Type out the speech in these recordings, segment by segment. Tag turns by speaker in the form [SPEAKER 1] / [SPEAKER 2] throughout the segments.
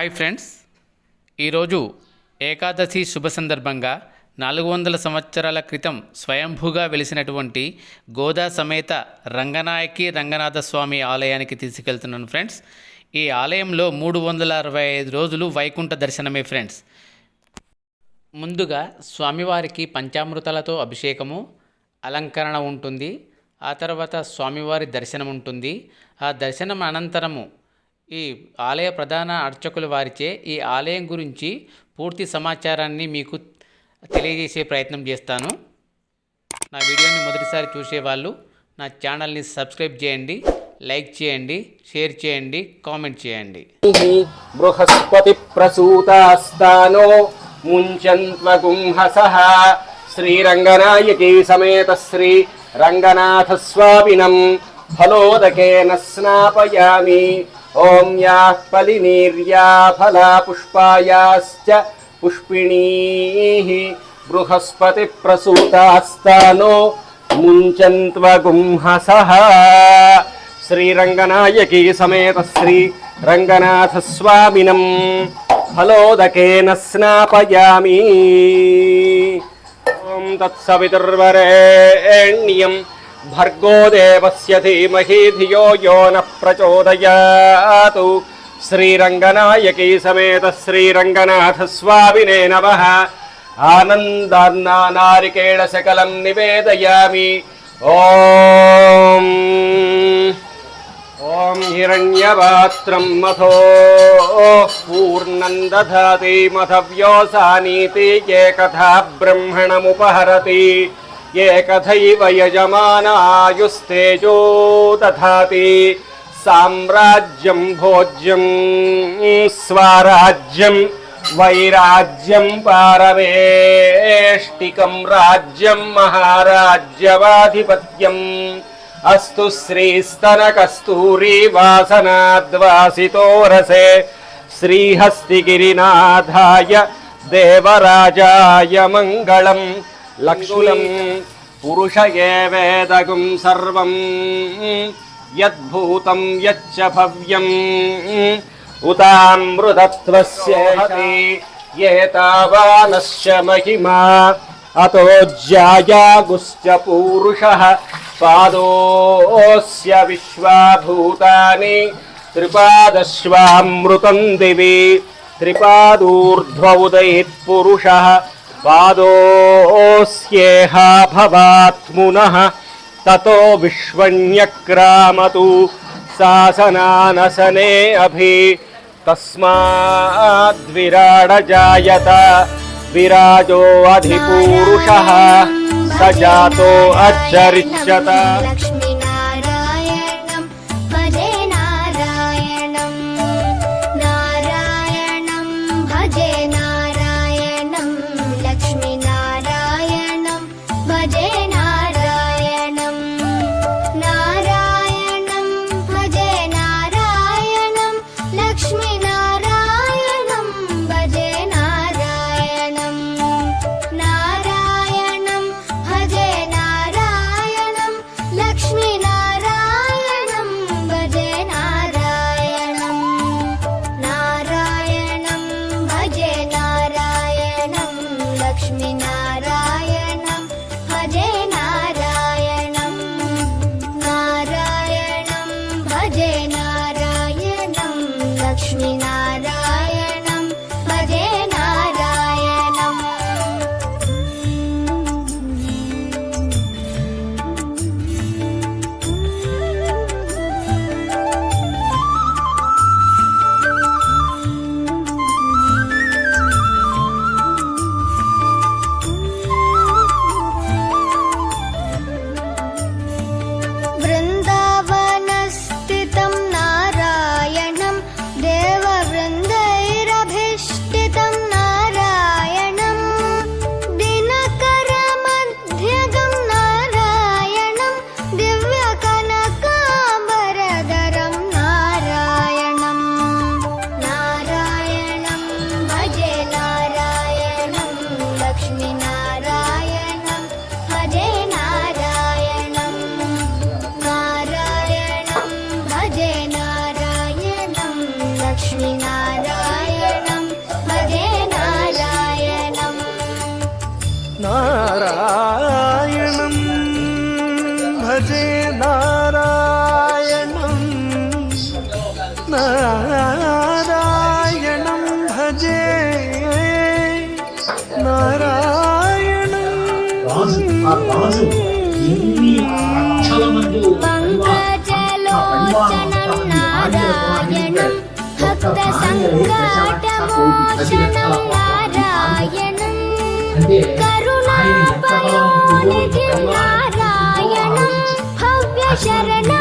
[SPEAKER 1] Hi friends. ఈరోజు ఏకాదశి శుభ సందర్భంగా నాలుగు వందల సంవత్సరాల క్రితం స్వయంభూగా వెలిసినటువంటి గోదా సమేత రంగనాయకి రంగనాథ స్వామి ఆలయానికి తీసుకెళ్తున్నాను ఫ్రెండ్స్. ఈ ఆలయంలో మూడు వందల అరవై ఐదు రోజులు వైకుంఠ దర్శనమే ఫ్రెండ్స్. ముందుగా స్వామివారికి పంచామృతాలతో అభిషేకము అలంకరణ ఉంటుంది. ఆ తర్వాత స్వామివారి దర్శనం ఉంటుంది ఆ దర్శనం అనంతరము ఈ ఆలయ ప్రధాన అర్చకుల వారిచే ఈ ఆలయం గురించి పూర్తి సమాచారాన్ని మీకు తెలియజేసే ప్రయత్నం చేస్తాను. నా వీడియోని మొదటిసారి చూసేవాళ్ళు నా ఛానల్ని సబ్స్క్రైబ్ చేయండి లైక్ చేయండి షేర్ చేయండి కామెంట్ చేయండి.
[SPEAKER 2] బృహస్పతి ప్రసూతాస్తానో ముంచన్త్వగుంహసః శ్రీరంగనాయకీ సమేత శ్రీ రంగనాథ స్వామినం ఫలోదకేన స్నాపయామి. ఓం యాః ఫలినీర్యా ఫలా పుష్పాయాశ్చ పుష్పిణీః బృహస్పతి ప్రసూతాస్తానో ముంచన్త్వగుంహసః శ్రీరంగనాయకీ సమేత శ్రీ రంగనాథ స్వామినం ఫలోదకేన భర్గో దేవస్య ధీమహి ధియో యో న ప్రచోదయాతు. శ్రీరంగనాయకీ సమేత శ్రీరంగనాథ స్వామినే నమః. ఆనందాన్నారికేళ సకలం నివేదయామి. ఓం. ఓం హిరణ్యపాత్రం మథో. పూర్ణం దధాతి మథవ్యోసానీతి. ఏ కథా బ్రహ్మణముపహరతి. ఏ కథైవ యజమానాయుస్తేజో దధాతి సామ్రాజ్యం భోజ్యం స్వరాజ్యం వైరాజ్యం పారవేష్టికం రాజ్యం మహారాజ్యవాధిపత్యం అస్తు శ్రీస్తనకస్తూరీ వాసనాద్వాసితో రసే శ్రీహస్తిగిరినాథాయ దేవరాజాయ పురుష ఏ వేదగుం సర్వం యద్భూతం యచ్చ భవ్యం ఉతామృతత్వస్యేషి ఏతావానశ్చ మహిమా అతో జ్యాయాగుశ్చ పూరుషः పాదోస్య విశ్వాభూతాని త్రిపాదశ్వామృతం దివి త్రిపాదూర్ధ్వ ఉదయిత్ పురుషः పాదోస్యేహ భవాత్మునః తతో విశ్వన్యక్రామతు శాసనానసనే అభి తస్మాద్విరాడజాయత విరాజో అధిపూరుషः స జాతో అచ్చరిష్యత
[SPEAKER 3] 아주 이미 만천원도 కరుణాపయోనిధి నారాయణం భవ్య శరణా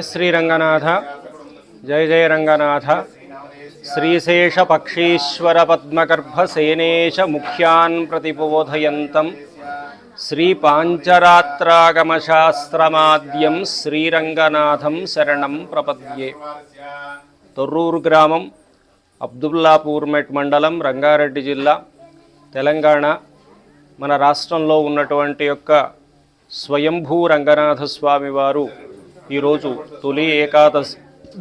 [SPEAKER 2] జయ శ్రీ రంగనాథ జయ జయ రంగనాథ శ్రీశేష పక్షీశ్వర పద్మగర్భ సేనేశ ముఖ్యాన్ ప్రతిబోధయంతం శ్రీ పాంచరాత్రాగమశాస్త్రమాద్యం శ్రీరంగనాథం శరణం ప్రపద్యే. తొర్రూరు గ్రామం అబ్దుల్లాపూర్మెట్ మండలం రంగారెడ్డి జిల్లా తెలంగాణ. మన రాష్ట్రంలో ఉన్నటువంటి యొక్క స్వయంభూ రంగనాథ స్వామి వారు ఈరోజు తొలి ఏకాదశి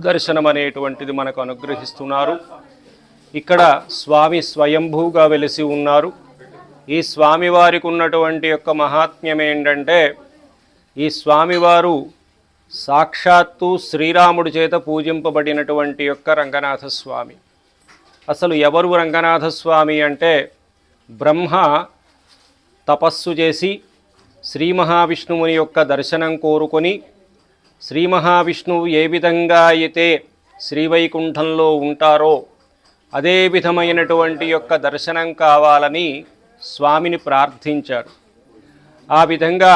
[SPEAKER 2] దర్శనం అనేటువంటిది మనకు అనుగ్రహిస్తున్నారు. ఇక్కడ స్వామి స్వయంభూగా వెలిసి ఉన్నారు. ఈ స్వామివారికి ఉన్నటువంటి యొక్క మహాత్మ్యం ఏంటంటే ఈ స్వామివారు సాక్షాత్తు శ్రీరాముడి చేత పూజింపబడినటువంటి యొక్క రంగనాథ స్వామి అసలు ఎవరు రంగనాథ స్వామి అంటే బ్రహ్మ తపస్సు చేసి శ్రీ మహావిష్ణువుని యొక్క దర్శనం కోరుకొని శ్రీ మహావిష్ణువు ఏ విధంగా అయితే శ్రీవైకుంఠంలో ఉంటారో అదే విధమైనటువంటి యొక్క దర్శనం కావాలని స్వామిని ప్రార్థించారు. ఆ విధంగా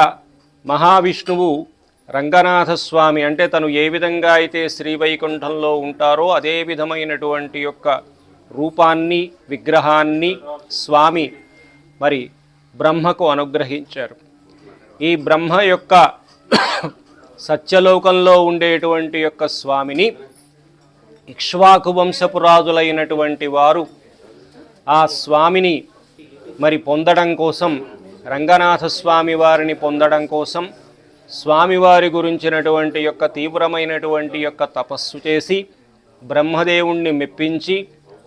[SPEAKER 2] మహావిష్ణువు రంగనాథస్వామి అంటే తను ఏ విధంగా అయితే శ్రీవైకుంఠంలో ఉంటారో అదే విధమైనటువంటి యొక్క రూపాన్ని విగ్రహాన్ని స్వామి మరి బ్రహ్మకు అనుగ్రహించారు. ఈ బ్రహ్మ యొక్క సత్యలోకంలో ఉండేటువంటి యొక్క స్వామిని ఇక్ష్వాకు వంశపురాజులైనటువంటి వారు ఆ స్వామిని మరి పొందడం కోసం రంగనాథ స్వామి వారిని పొందడం కోసం స్వామివారి గురించినటువంటి యొక్క తీవ్రమైనటువంటి యొక్క తపస్సు చేసి బ్రహ్మదేవుణ్ణి మెప్పించి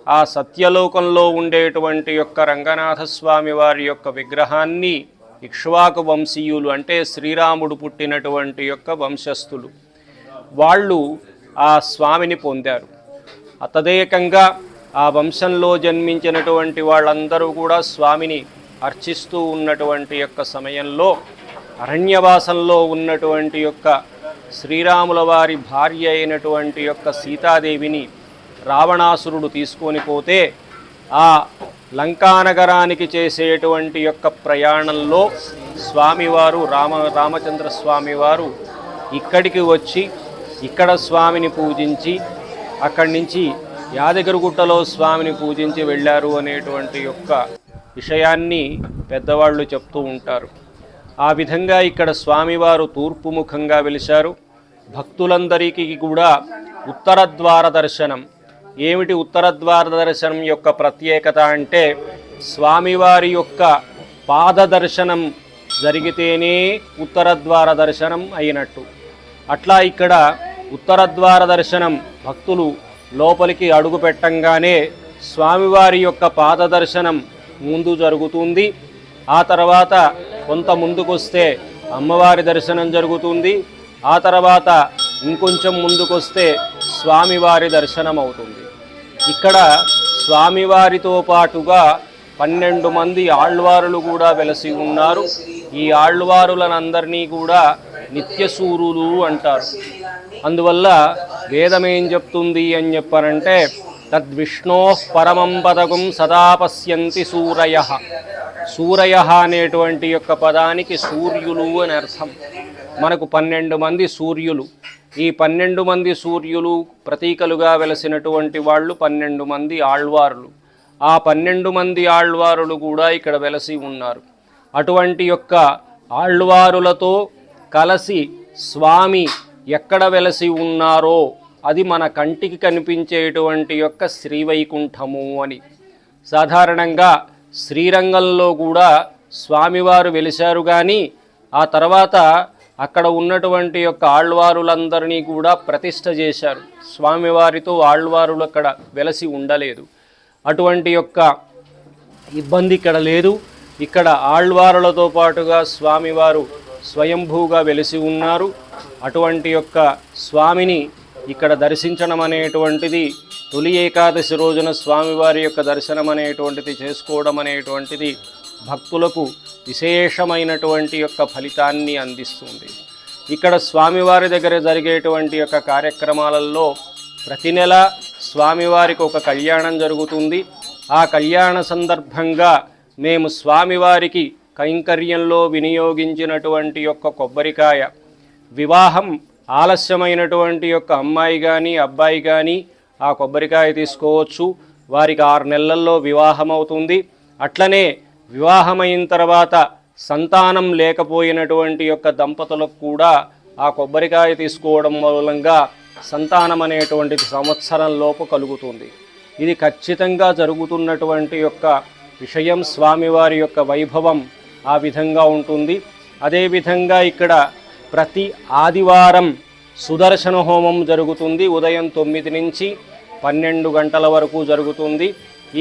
[SPEAKER 2] ఆ సత్యలోకంలో ఉండేటువంటి యొక్క రంగనాథ స్వామి వారి యొక్క విగ్రహాన్ని ఇక్ష్వాకు వంశీయులు అంటే శ్రీరాముడు పుట్టినటువంటి యొక్క వంశస్థులు. వాళ్ళు ఆ స్వామిని పొందారు. అతదేకంగా ఆ వంశంలో జన్మించినటువంటి వాళ్ళందరూ కూడా స్వామిని అర్చిస్తూ ఉన్నటువంటి యొక్క సమయంలో అరణ్యవాసంలో ఉన్నటువంటి యొక్క శ్రీరాముల వారి భార్య అయినటువంటి యొక్క సీతాదేవిని రావణాసురుడు తీసుకొని పోతే ఆ లంకానగరానికి చేసేటువంటి యొక్క ప్రయాణంలో స్వామివారు రామ రామచంద్ర స్వామివారు ఇక్కడికి వచ్చి ఇక్కడ స్వామిని పూజించి అక్కడి నుంచి యాదగిరిగుట్టలో స్వామిని పూజించి వెళ్ళారు అనేటువంటి యొక్క విషయాన్ని పెద్దవాళ్ళు చెప్తూ ఉంటారు. ఆ విధంగా ఇక్కడ స్వామివారు తూర్పు ముఖంగా వెలిశారు. భక్తులందరికీ కూడా ఉత్తర ద్వార దర్శనం ఏమిటి ఉత్తర ద్వార దర్శనం యొక్క ప్రత్యేకత అంటే స్వామివారి యొక్క పాద దర్శనం జరిగితేనే ఉత్తర ద్వార దర్శనం అయినట్టు. అట్లా ఇక్కడ ఉత్తర ద్వార దర్శనం భక్తులు లోపలికి అడుగు పెట్టంగానే స్వామివారి యొక్క పాద దర్శనం ముందు జరుగుతుంది. ఆ తర్వాత కొంత ముందుకొస్తే అమ్మవారి దర్శనం జరుగుతుంది. ఆ తర్వాత ఇంకొంచెం ముందుకొస్తే స్వామివారి దర్శనం అవుతుంది ఇక్కడ స్వామివారితో పాటుగా పన్నెండు మంది ఆళ్వారులు కూడా వెలసి ఉన్నారు. ఈ ఆళ్వారులనందరినీ కూడా నిత్యసూరులు అంటారు. అందువల్ల వేదం ఏం చెప్తుంది అని చెప్పారంటే తద్విష్ణో పరమం పదకం సదా పశ్యంతి సూరయ. సూరయ అనేటువంటి యొక్క పదానికి సూర్యులు అని అర్థం. మనకు పన్నెండు మంది సూర్యులు. ఈ పన్నెండు మంది సూర్యులు ప్రతీకలుగా వెలసినటువంటి వాళ్ళు పన్నెండు మంది ఆళ్వారులు. ఆ పన్నెండు మంది ఆళ్వారులు కూడా ఇక్కడ వెలసి ఉన్నారు. అటువంటి యొక్క ఆళ్వారులతో కలసి స్వామి ఎక్కడ వెలసి ఉన్నారో అది మన కంటికి కనిపించేటువంటి యొక్క శ్రీవైకుంఠము అని. సాధారణంగా శ్రీరంగంలో కూడా స్వామివారు వెలిశారు కానీ ఆ తర్వాత అక్కడ ఉన్నటువంటి యొక్క ఆళ్వారులందరినీ కూడా ప్రతిష్ట చేశారు. స్వామివారితో ఆళ్వారులు అక్కడ వెలసి ఉండలేదు. అటువంటి యొక్క ఇబ్బంది ఇక్కడ లేదు. ఇక్కడ ఆళ్వారులతో పాటుగా స్వామివారు స్వయంభూగా వెలిసి ఉన్నారు. అటువంటి యొక్క స్వామిని ఇక్కడ దర్శించడం అనేటువంటిది తొలి ఏకాదశి రోజున స్వామివారి యొక్క దర్శనం అనేటువంటిది చేసుకోవడం అనేటువంటిది భక్తులకు విశేషమైనటువంటి యొక్క ఫలితాన్ని అందిస్తుంది. ఇక్కడ స్వామివారి దగ్గర జరిగేటువంటి యొక్క కార్యక్రమాలలో ప్రతి నెల స్వామివారికి ఒక కళ్యాణం జరుగుతుంది. ఆ కళ్యాణ సందర్భంగా మేము స్వామివారికి కైంకర్యంలో వినియోగించినటువంటి యొక్క కొబ్బరికాయ వివాహం ఆలస్యమైనటువంటి యొక్క అమ్మాయి కానీ అబ్బాయి కానీ ఆ కొబ్బరికాయ తీసుకోవచ్చు. వారికి ఆరు నెలల్లో వివాహం అవుతుంది అట్లనే వివాహమైన తర్వాత సంతానం లేకపోయినటువంటి యొక్క దంపతులకు కూడా ఆ కొబ్బరికాయ తీసుకోవడం మూలంగా సంతానం అనేటువంటిది సంవత్సరం లోపు కలుగుతుంది. ఇది ఖచ్చితంగా జరుగుతున్నటువంటి యొక్క విషయం స్వామివారి యొక్క వైభవం ఆ విధంగా ఉంటుంది. అదేవిధంగా ఇక్కడ ప్రతి ఆదివారం సుదర్శన హోమం జరుగుతుంది. ఉదయం తొమ్మిది నుంచి పన్నెండు గంటల వరకు జరుగుతుంది.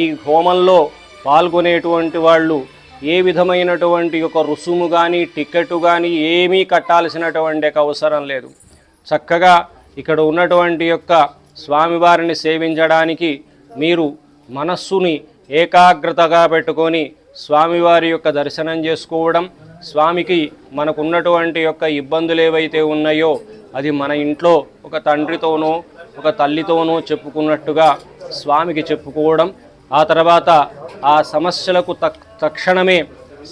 [SPEAKER 2] ఈ హోమంలో పాల్గొనేటువంటి వాళ్ళు ఏ విధమైనటువంటి ఒక రుసుము కానీ టికెట్ కానీ ఏమీ కట్టాల్సినటువంటి ఒక అవసరం లేదు. చక్కగా ఇక్కడ ఉన్నటువంటి యొక్క స్వామివారిని సేవించడానికి మీరు మనస్సుని ఏకాగ్రతగా పెట్టుకొని స్వామివారి యొక్క దర్శనం చేసుకోవడం స్వామికి మనకున్నటువంటి యొక్క ఇబ్బందులు ఏవైతే ఉన్నాయో అది మన ఇంట్లో ఒక తండ్రితోనో ఒక తల్లితోనో చెప్పుకున్నట్టుగా స్వామికి చెప్పుకోవడం ఆ తర్వాత ఆ సమస్యలకు తక్ తక్షణమే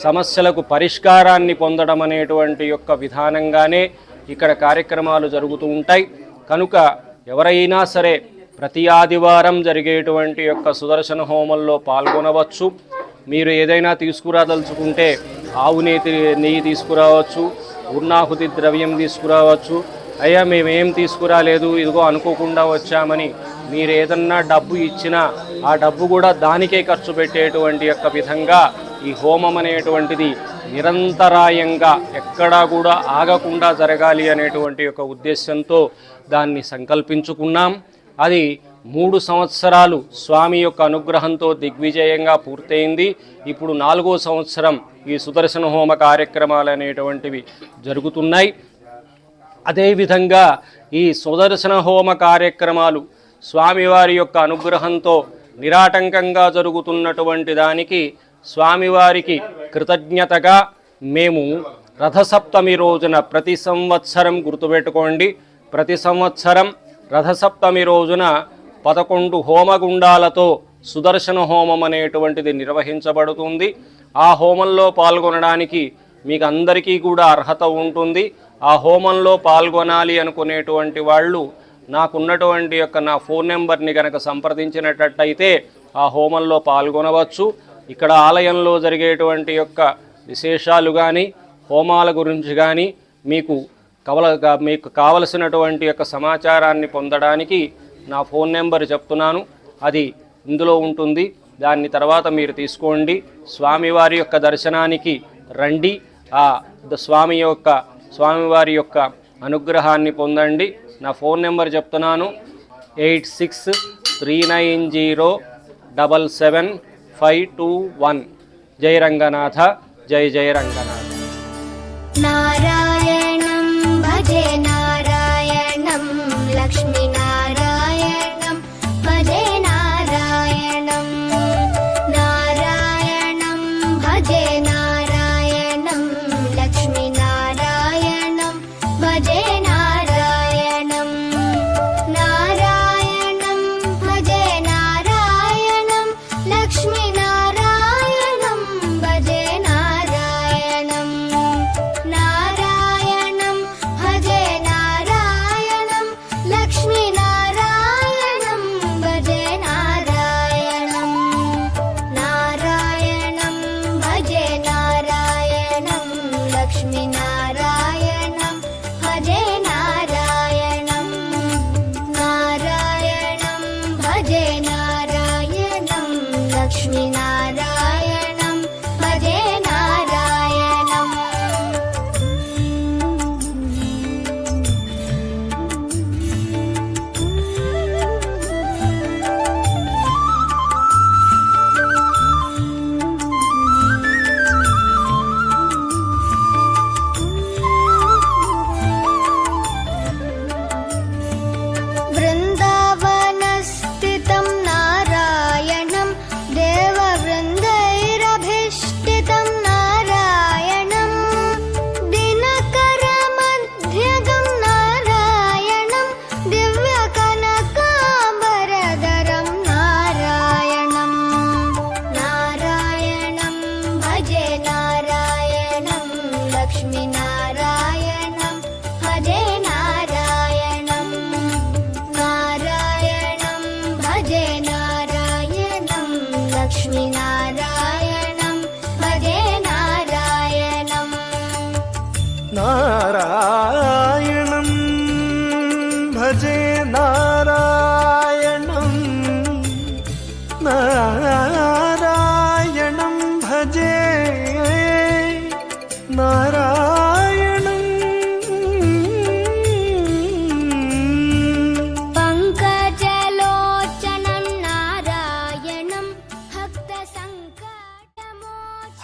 [SPEAKER 2] సమస్యలకు పరిష్కారాన్ని పొందడం అనేటువంటి యొక్క విధానంగానే ఇక్కడ కార్యక్రమాలు జరుగుతూ ఉంటాయి. కనుక ఎవరైనా సరే ప్రతి ఆదివారం జరిగేటువంటి యొక్క సుదర్శన హోమంలో పాల్గొనవచ్చు. మీరు ఏదైనా తీసుకురాదలుచుకుంటే ఆవు నేతి నెయ్యి తీసుకురావచ్చు ఉన్నాహుతి ద్రవ్యం తీసుకురావచ్చు. అయ్యా మేమేం తీసుకురాలేదు ఇదిగో అనుకోకుండా వచ్చామని మీరు ఏదన్నా డబ్బు ఇచ్చినా ఆ డబ్బు కూడా దానికే ఖర్చు పెట్టేటువంటి యొక్క విధంగా ఈ హోమం అనేటువంటిది నిరంతరాయంగా ఎక్కడా కూడా ఆగకుండా జరగాలి అనేటువంటి యొక్క ఉద్దేశంతో దాన్ని సంకల్పించుకున్నాం. అది మూడు సంవత్సరాలు స్వామి యొక్క అనుగ్రహంతో దిగ్విజయంగా పూర్తయింది. ఇప్పుడు నాలుగో సంవత్సరం ఈ సుదర్శన హోమ కార్యక్రమాలు అనేటువంటివి జరుగుతున్నాయి. అదేవిధంగా ఈ సుదర్శన హోమ కార్యక్రమాలు స్వామివారి యొక్క అనుగ్రహంతో నిరాటంకంగా జరుగుతున్నటువంటి దానికి స్వామివారికి కృతజ్ఞతగా మేము రథసప్తమి రోజున ప్రతి సంవత్సరం గుర్తుపెట్టుకోండి. ప్రతి సంవత్సరం రథసప్తమి రోజున పదకొండు హోమగుండాలతో సుదర్శన హోమం అనేటువంటిది నిర్వహించబడుతుంది. ఆ హోమంలో పాల్గొనడానికి మీకు అందరికీ కూడా అర్హత ఉంటుంది. ఆ హోమంలో పాల్గొనాలి అనుకునేటువంటి వాళ్ళు నాకున్నటువంటి యొక్క నా ఫోన్ నెంబర్ని కనుక సంప్రదించినట్టయితే ఆ హోమంలో పాల్గొనవచ్చు. ఇక్కడ ఆలయంలో జరిగేటువంటి యొక్క విశేషాలు కానీ హోమాల గురించి కానీ మీకు కవల మీకు కావలసినటువంటి యొక్క సమాచారాన్ని పొందడానికి నా ఫోన్ నెంబర్ చెప్తున్నాను. అది ఇందులో ఉంటుంది. దాన్ని తర్వాత మీరు తీసుకోండి. స్వామివారి యొక్క దర్శనానికి రండి. ఆ ద- స్వామి యొక్క స్వామివారి యొక్క అనుగ్రహాన్ని పొందండి. నా ఫోన్ నెంబర్ చెప్తున్నాను. Eight six three nine zero double seven five two one. జై రంగనాథ జై జై రంగనాథ.
[SPEAKER 4] నారాయణం
[SPEAKER 3] భజే నారాయణం లక్ష్మీ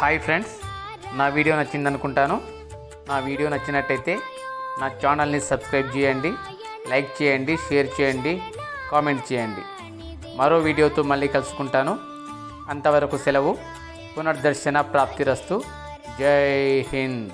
[SPEAKER 1] హాయ్ ఫ్రెండ్స్ నా వీడియో నచ్చింది అనుకుంటాను నా వీడియో నచ్చినట్టయితే నా ఛానల్ని సబ్స్క్రైబ్ చేయండి లైక్ చేయండి షేర్ చేయండి కామెంట్ చేయండి. మరో వీడియోతో మళ్ళీ కలుసుకుంటాను. అంతవరకు సెలవు పునర్దర్శన ప్రాప్తిరస్తు. జై హింద్.